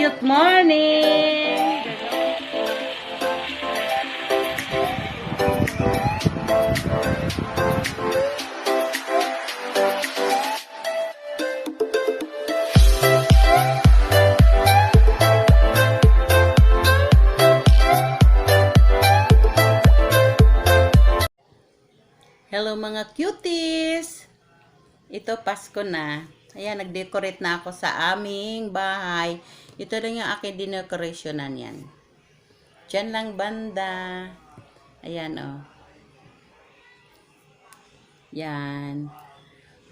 cute morning! Hello mga cuties! Ito Pasko na. Ayan, nag-decorate na ako sa aming bahay. Ito lang yung aking dinecorationan yan. Diyan lang banda. Ayan oh. Yan.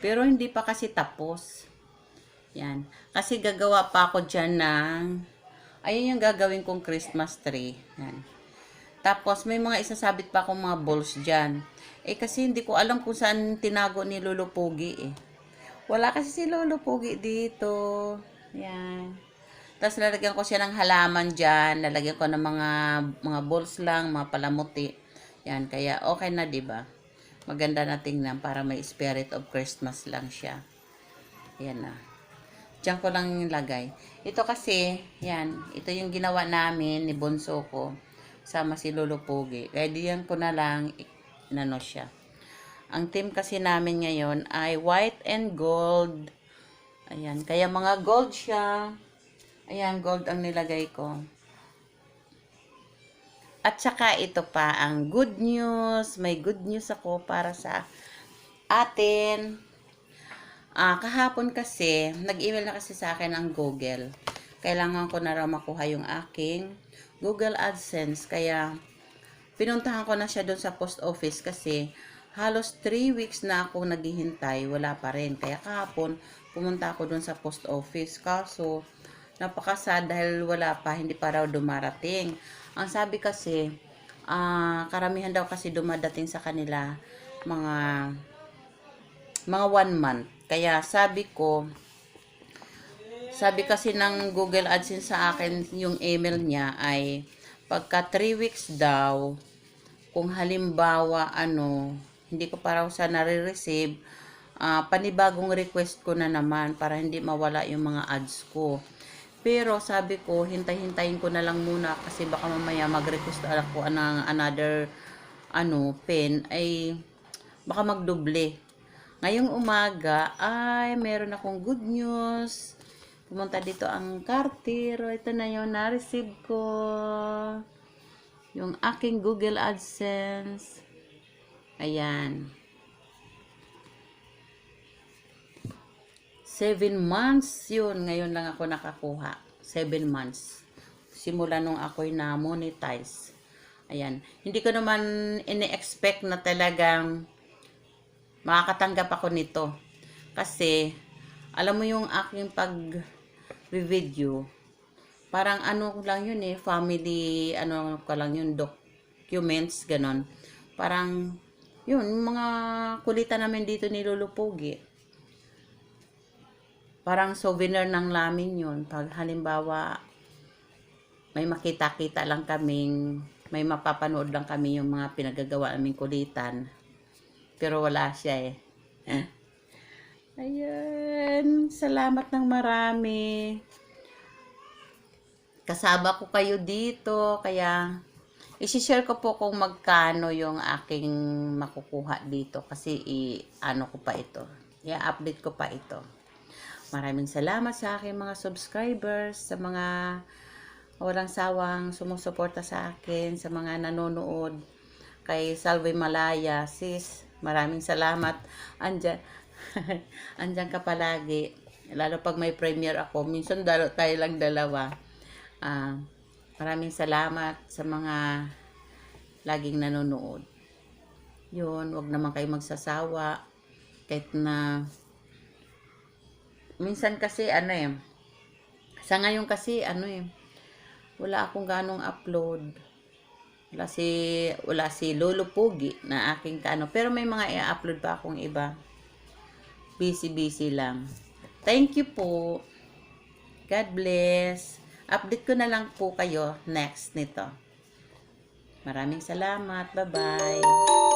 Pero hindi pa kasi tapos. Yan. Kasi gagawa pa ako dyan ng ayun yung gagawin kong Christmas tree. Yan. Tapos may mga isasabit pa akong mga balls dyan. Eh kasi hindi ko alam kung saan tinago ni Lolo Pogi eh. Wala kasi si Lolo Pogi dito. Yan. Tapos lalagyan ko siya ng halaman dyan. Lalagyan ko ng mga mga balls lang, mga palamuti. Yan. Kaya okay na 'di ba? Maganda na tingnan para may spirit of Christmas lang siya. Yan na. Diyan ko lang nilagay. Ito kasi, yan, ito yung ginawa namin ni Bonso ko. Sama si Lolo Pogi. Kaya diyan ko na lang, inano siya. Ang team kasi namin ngayon ay white and gold. Ayan, kaya mga gold siya. Ayan, gold ang nilagay ko. At saka ito pa ang good news. May good news ako para sa atin. Ah, kahapon kasi, nag-email na kasi sa akin ang Google. Kailangan ko na raw makuha yung aking Google AdSense. Kaya, pinuntahan ko na siya doon sa post office kasi halos 3 weeks na ako naghihintay, wala pa rin. Kaya kahapon, pumunta ako doon sa post office. Kaso, napakasad dahil wala pa, hindi pa raw dumarating. Ang sabi kasi, ah, karamihan daw kasi dumadating sa kanila mga mga one month. Kaya sabi ko, sabi kasi ng Google AdSense sa akin, yung email niya ay pagka 3 weeks daw, kung halimbawa ano, hindi ko pa raw sa nare-receive, ah, panibagong request ko na naman para hindi mawala yung mga ads ko. Pero sabi ko, hintay-hintayin ko na lang muna kasi baka mamaya mag-request ako ng another ano, pen ay baka magdoble. Ngayong umaga ay meron akong good news. Pumunta dito ang Cartier. Ito na yung na-receive ko. Yung aking Google AdSense. Ayan. Seven months yun. Ngayon lang ako nakakuha. Seven months. Simula nung ako'y na-monetize. Ayan. Hindi ko naman ini-expect na talagang makakatanggap ako nito. Kasi, alam mo yung aking pag video parang ano lang yun eh, family, ano ko lang yun, documents, ganon. Parang, yun, yung mga kulitan namin dito ni Lolo Pogi. Parang souvenir ng lamin yun. Pag halimbawa, may makita-kita lang kaming, may mapapanood lang kami yung mga pinagagawa naming kulitan. Pero wala siya eh. Ayan. Salamat ng marami. Kasama ko kayo dito. Kaya, isi-share ko po kung magkano yung aking makukuha dito. Kasi, i- ano ko pa ito. I-update ko pa ito. Maraming salamat sa aking mga subscribers, sa mga walang sawang sumusuporta sa akin, sa mga nanonood kay Salve Malaya, sis, maraming salamat. Andyan, andyan ka palagi. Lalo pag may premiere ako, minsan dalo tayo lang dalawa. Ah, maraming salamat sa mga laging nanonood. Yun, wag naman kayo magsasawa. Kahit na minsan kasi ano eh, sa ngayon kasi ano eh, wala akong ganong upload. Wala si, wala si Lolo Pugi na aking kaano. Pero may mga i-upload pa akong iba. Busy-busy lang. Thank you po. God bless. Update ko na lang po kayo next nito. Maraming salamat. Bye-bye.